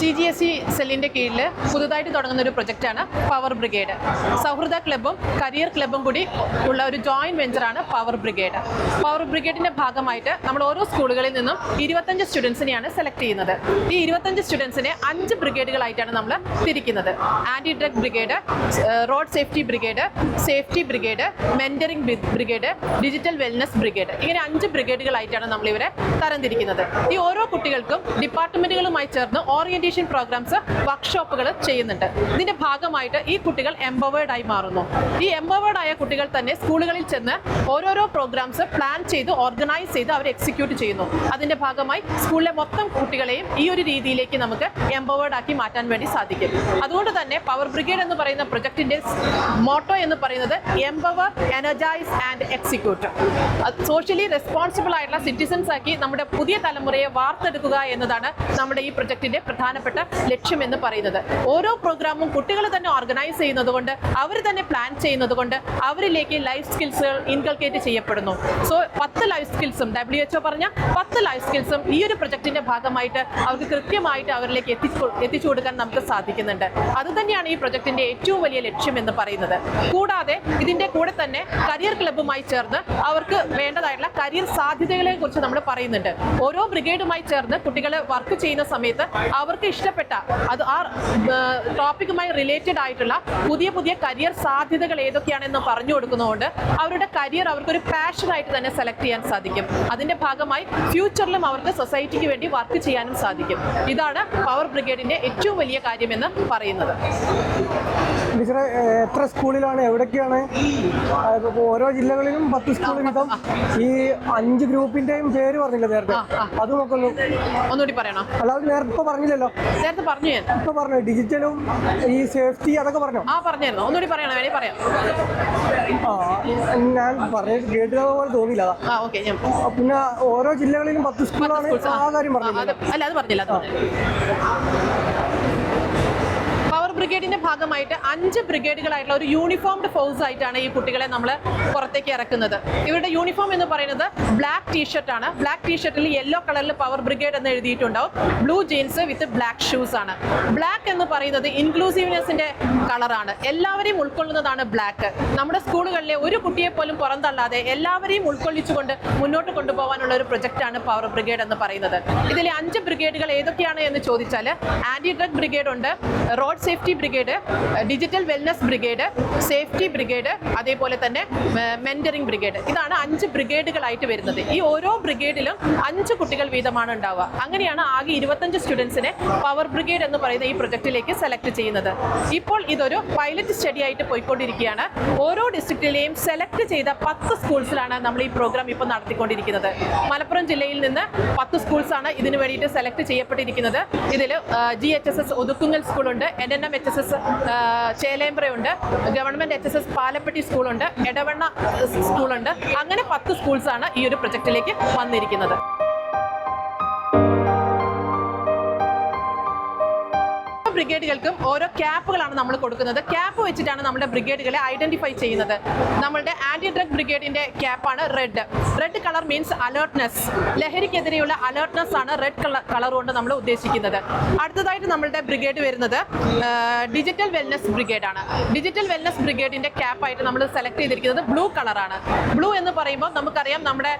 C G S E സെല്ലിന്റെ കീഴിൽ പുതുതായിട്ട് തുടങ്ങുന്ന ഒരു പ്രൊജക്റ്റാണ് പവർ ബ്രിഗേഡ് സൗഹൃദ ക്ലബ്ബും കരിയർ ക്ലബ്ബും കൂടി ഉള്ള ഒരു ജോയിന്റ് വെഞ്ചറാണ് പവർ ബ്രിഗേഡ് പവർ ബ്രിഗേഡിന്റെ ഭാഗമായിട്ട് നമ്മൾ ഓരോ സ്കൂളുകളിൽ നിന്നും ഇരുപത്തഞ്ച് സ്റ്റുഡൻസിനെയാണ് സെലക്ട് ചെയ്യുന്നത്. ഈ ഇരുപത്തഞ്ച് സ്റ്റുഡൻസിനെ അഞ്ച് ബ്രിഗേഡുകളായിട്ടാണ് നമ്മൾ തിരിക്കുന്നത്. Anti drug brigade road safety brigade safety brigade mentoring brigade digital wellness brigade ഇങ്ങനെ അഞ്ച് ബ്രിഗേഡുകളായിട്ടാണ് നമ്മൾ ഇവരെ തരംതിരിക്കുന്നത്. ഈ ഓരോ കുട്ടികൾക്കും ഡിപ്പാർട്ട്മെന്റുകളുമായി ചേർന്ന് ഓറിയന്റേഷൻ പ്രോഗ്രാംസ് വർക്ക്ഷോപ്പുകൾ ചെയ്യുന്നുണ്ട്. ഇതിന്റെ ഭാഗമായിട്ട് ഈ കുട്ടികൾ എംപവേർഡ് ആയി മാറുന്നു. ഈ എംപവേർഡ് ആയ കുട്ടികൾ തന്നെ സ്കൂളുകളിൽ ചെന്ന് ഓരോരോ പ്രോഗ്രാംസ് പ്ലാൻ ചെയ്ത് ഓർഗനൈസ് ചെയ്ത് അവർ എക്സിക്യൂട്ട് ചെയ്യുന്നു. അതിന്റെ ഭാഗമായി സ്കൂളിലെ മൊത്തം കുട്ടികളെയും ഈ ഒരു രീതിയിലേക്ക് നമുക്ക് എംപവേർഡ് ആക്കി മാറ്റാൻ വേണ്ടി സാധിക്കും. അതുകൊണ്ട് തന്നെ പവർ ബ്രിഗേഡ് എന്ന് പറയുന്ന പ്രൊജക്ടിന്റെ മോട്ടോ എന്ന് പറയുന്നത് empower energise and execute socially responsible ആയിട്ടുള്ള സിറ്റിസൺസ് ആക്കി നമ്മുടെ പുതിയ തലമുറയെ വാർത്തെടുക്കുക എന്നതാണ് നമ്മുടെ ഈ പ്രൊജക്ടിന്റെ പ്രധാനപ്പെട്ട ലക്ഷ്യം എന്ന് പറയുന്നത്. ഓരോ പ്രോഗ്രാമും കുട്ടികൾ തന്നെ ഓർഗനൈസ് ചെയ്യുന്നത് കൊണ്ട് അവർ തന്നെ പ്ലാൻ ചെയ്യുന്നത് കൊണ്ട് അവരിലേക്ക് ലൈഫ് സ്കിൽസുകൾ ഇൻകൾക്കേറ്റ് ചെയ്യപ്പെടുന്നു. സോ പത്ത് ലൈഫ് സ്കിൽസും ഡബ്ല്യു എച്ച്ഒ പറഞ്ഞ പത്ത് ലൈഫ് സ്കിൽസും ഈ ഒരു പ്രൊജക്ടിന്റെ ഭാഗമായിട്ട് അവർക്ക് കൃത്യമായിട്ട് അവരിലേക്ക് എത്തിച്ചു എത്തിച്ചു കൊടുക്കാൻ നമുക്ക് സാധിക്കുന്നുണ്ട്. അത് തന്നെയാണ് ഈ പ്രൊജക്ടിന്റെ ഏറ്റവും വലിയ ലക്ഷ്യം എന്ന് പറയുന്നത്. കൂടാതെ ഇതിന്റെ കൂടെ തന്നെ കരിയർ ക്ലബ്ബുമായി ചേർന്ന് അവർക്ക് വേണ്ടതായിട്ടുള്ള കരിയർ സാധ്യതകളെ കുറിച്ച് നമ്മൾ പറയുന്നുണ്ട്. ഓരോ ബ്രിഗേഡുമായി ചേർന്ന് കുട്ടികൾ വർക്ക് ചെയ്യുന്ന സമയത്ത് അവർക്ക് ഇഷ്ടപ്പെട്ട അത് ആ ടോപ്പിക്കുമായി റിലേറ്റഡ് ആയിട്ടുള്ള പുതിയ പുതിയ കരിയർ സാധ്യതകൾ ഏതൊക്കെയാണെന്ന് പറഞ്ഞു കൊടുക്കുന്നതുകൊണ്ട് അവരുടെ കരിയർ അവർക്കൊരു പാഷനായിട്ട് തന്നെ സെലക്ട് ചെയ്യാൻ സാധിക്കും. അതിന്റെ ഭാഗമായി ഫ്യൂച്ചറിലും അവർക്ക് സൊസൈറ്റിക്ക് വേണ്ടി വർക്ക് ചെയ്യാനും സാധിക്കും. ഇതാണ് പവർ ബ്രിഗേഡിന്റെ ഏറ്റവും വലിയ കാര്യമെന്ന് പറയുന്നത്. ടീച്ചറെ എത്ര സ്കൂളിലാണ്? ഇപ്പോ ഓരോ ജില്ലകളിലും പത്ത് സ്കൂൾ വീതം. ഈ അഞ്ച് ഗ്രൂപ്പിന്റെയും പേര് പറഞ്ഞില്ല നേരത്തെ. അത് നോക്കുന്നു ഒന്നുകൂടി പറയണോ? അല്ലാതെ നേരത്തെ ഇപ്പൊ പറഞ്ഞില്ലല്ലോ. നേരത്തെ പറഞ്ഞു ഞാൻ. ഇപ്പൊ പറഞ്ഞു? ഡിജിറ്റലും ഈ സേഫ്റ്റി അതൊക്കെ പറഞ്ഞു? ആ പറഞ്ഞായിരുന്നു. ഒന്നുകൂടി പറയണോ? വേണേ പറയാം. ആ ഞാൻ പറഞ്ഞു കേട്ടത് പോലെ തോന്നിയില്ല. പിന്നെ ഓരോ ജില്ലകളിലും പത്ത് സ്കൂളാണ് ആ. കാര്യം പറഞ്ഞില്ല? അല്ല അത് പറഞ്ഞില്ല. ബ്രിഗേഡിന്റെ ഭാഗമായിട്ട് അഞ്ച് ബ്രിഗേഡുകളായിട്ടുള്ള ഒരു യൂണിഫോംഡ് ഫോഴ്സ് ആയിട്ടാണ് ഈ കുട്ടികളെ നമ്മൾ പുറത്തേക്ക് ഇറക്കുന്നത്. ഇവരുടെ യൂണിഫോം എന്ന് പറയുന്നത് ബ്ലാക്ക് ടീഷർട്ട് ആണ്. ബ്ലാക്ക് ടീഷർട്ടിൽ യെല്ലോ കളറിൽ പവർ ബ്രിഗേഡ് എന്ന് എഴുതിയിട്ടുണ്ടാവും. Blue jeans with black shoes ആണ്. ബ്ലാക്ക് എന്ന് പറയുന്നത് ഇൻക്ലൂസീവ്നെസിന്റെ കളറാണ് എല്ലാവരെയും ഉൾക്കൊള്ളുന്നതാണ് ബ്ലാക്ക് നമ്മുടെ സ്കൂളുകളിലെ ഒരു കുട്ടിയെ പോലും പുറന്തള്ളാതെ എല്ലാവരെയും ഉൾക്കൊള്ളിച്ചുകൊണ്ട് മുന്നോട്ട് കൊണ്ടുപോകാനുള്ള ഒരു പ്രൊജക്റ്റാണ് പവർ ബ്രിഗേഡ് എന്ന് പറയുന്നത്. ഇതിലെ അഞ്ച് ബ്രിഗേഡുകൾ ഏതൊക്കെയാണ് എന്ന് ചോദിച്ചാൽ ആന്റി ഡ്രഗ് ബ്രിഗേഡ് ഉണ്ട് road safety brigade digital wellness brigade safety brigade അതേപോലെ തന്നെ മെന്ററിംഗ് ബ്രിഗേഡ്. ഇതാണ് അഞ്ച് ബ്രിഗേഡുകളായിട്ട് വരുന്നത്. ഈ ഓരോ ബ്രിഗേഡിലും അഞ്ച് കുട്ടികൾ വീതമാണ് ഉണ്ടാവുക. അങ്ങനെയാണ് ആകെ ഇരുപത്തഞ്ച് സ്റ്റുഡൻസിനെ പവർ ബ്രിഗേഡ് എന്ന് പറയുന്ന ഈ പ്രൊജക്റ്റിലേക്ക് സെലക്ട് ചെയ്യുന്നത്. ഇപ്പോൾ ഇതൊരു പൈലറ്റ് സ്റ്റഡി ആയിട്ട് പോയിക്കൊണ്ടിരിക്കുകയാണ്. ഓരോ ഡിസ്ട്രിക്റ്റിലെയും സെലക്ട് ചെയ്ത പത്ത് സ്കൂൾസിലാണ് നമ്മൾ ഈ പ്രോഗ്രാം ഇപ്പോൾ നടത്തിക്കൊണ്ടിരിക്കുന്നത്. മലപ്പുറം ജില്ലയിൽ നിന്ന് പത്ത് സ്കൂൾസാണ് ഇതിനു വേണ്ടിയിട്ട് സെലക്ട് ചെയ്യപ്പെട്ടിരിക്കുന്നത്. ഇതിൽ G H S S Othukkungal സ്കൂളുണ്ട് N N M H S S ചേലേമ്പ്രയുണ്ട്. Government H S S Palappetti സ്കൂളുണ്ട്. എടവണ്ണ സ്കൂളുണ്ട്. അങ്ങനെ പത്ത് സ്കൂൾസാണ് ഈ ഒരു പ്രൊജക്റ്റിലേക്ക് വന്നിരിക്കുന്നത്. ബ്രിഗേഡുകൾക്കും ഓരോ ക്യാപ്പുകളാണ് നമ്മൾ കൊടുക്കുന്നത്. ക്യാപ്പ് വെച്ചിട്ടാണ് നമ്മുടെ ബ്രിഗേഡുകളെ ഐഡന്റിഫൈ ചെയ്യുന്നത്. നമ്മളുടെ ആന്റി ഡ്രഗ് ബ്രിഗേഡിന്റെ ക്യാപ്പാണ് red red colour means alertness ലഹരിക്കെതിരെയുള്ള alertness ആണ് റെഡ് കളർ കൊണ്ട് നമ്മൾ ഉദ്ദേശിക്കുന്നത്. അടുത്തതായിട്ട് നമ്മളുടെ ബ്രിഗേഡ് വരുന്നത് ഡിജിറ്റൽ വെൽനസ് ബ്രിഗേഡാണ്. ഡിജിറ്റൽ വെൽനസ് ബ്രിഗേഡിന്റെ ക്യാപ്പായിട്ട് നമ്മൾ സെലക്ട് ചെയ്തിരിക്കുന്നത് ബ്ലൂ കളറാണ് ബ്ലൂ എന്ന് പറയുമ്പോൾ നമുക്കറിയാം നമ്മുടെ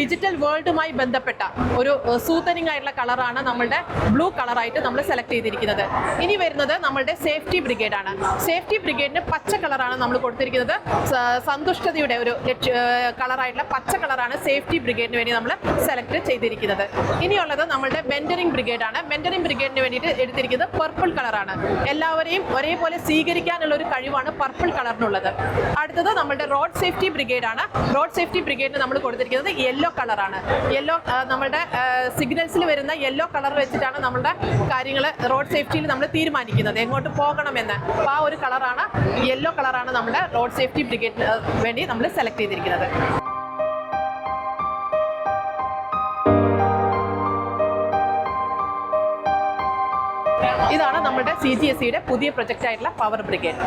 ഡിജിറ്റൽ വേൾഡുമായി ബന്ധപ്പെട്ട ഒരു സൂത്തനിങ് ആയിട്ടുള്ള കളറാണ് നമ്മളുടെ ബ്ലൂ കളറായിട്ട് നമ്മൾ സെലക്ട് ചെയ്തിരിക്കുന്നത്. ഇനി വരുന്നത് നമ്മളുടെ സേഫ്റ്റി ബ്രിഗേഡ് ആണ് സേഫ്റ്റി ബ്രിഗേഡിന് പച്ച കളറാണ് നമ്മൾ കൊടുത്തിരിക്കുന്നത്. സന്തുഷ്ടതയുടെ ഒരു കളറായിട്ടുള്ള പച്ച കളറാണ് സേഫ്റ്റി ബ്രിഗേഡിന് വേണ്ടി നമ്മൾ സെലക്ട് ചെയ്തിരിക്കുന്നത്. ഇനിയുള്ളത് നമ്മളുടെ മെന്ററിംഗ് ബ്രിഗേഡാണ്. മെന്ററിംഗ് ബ്രിഗേഡിന് വേണ്ടിയിട്ട് എടുത്തിരിക്കുന്നത് പർപ്പിൾ കളറാണ്. എല്ലാവരെയും ഒരേപോലെ സ്വീകരിക്കാനുള്ള ഒരു കഴിവാണ് പർപ്പിൾ കളറിനുള്ളത്. അടുത്തത് നമ്മളുടെ റോഡ് സേഫ്റ്റി ബ്രിഗേഡാണ്. റോഡ് സേഫ്റ്റി ബ്രിഗേഡിന് നമ്മൾ കൊടുത്തിരിക്കുന്നത് യെല്ലോ കളറാണ്. യെല്ലോ നമ്മളുടെ സിഗ്നൽസിൽ വരുന്ന യെല്ലോ കളർ വെച്ചിട്ടാണ് നമ്മളുടെ കാര്യങ്ങൾ റോഡ് സേഫ്റ്റിയിൽ നമ്മൾ തീരുമാനിക്കുന്നത്. എങ്ങോട്ട് പോകണമെന്ന്. അപ്പോൾ ആ ഒരു കളറാണ് യെല്ലോ കളറാണ് നമ്മുടെ റോഡ് സേഫ്റ്റി ബ്രിഗേഡിന് വേണ്ടി നമ്മൾ സെലക്ട് ചെയ്തിരിക്കുന്നത്. ഇതാണ് നമ്മുടെ സി ജി എസ് സിയുടെ പുതിയ പ്രൊജക്റ്റ് ആയിട്ടുള്ള പവർ ബ്രിഗേഡ്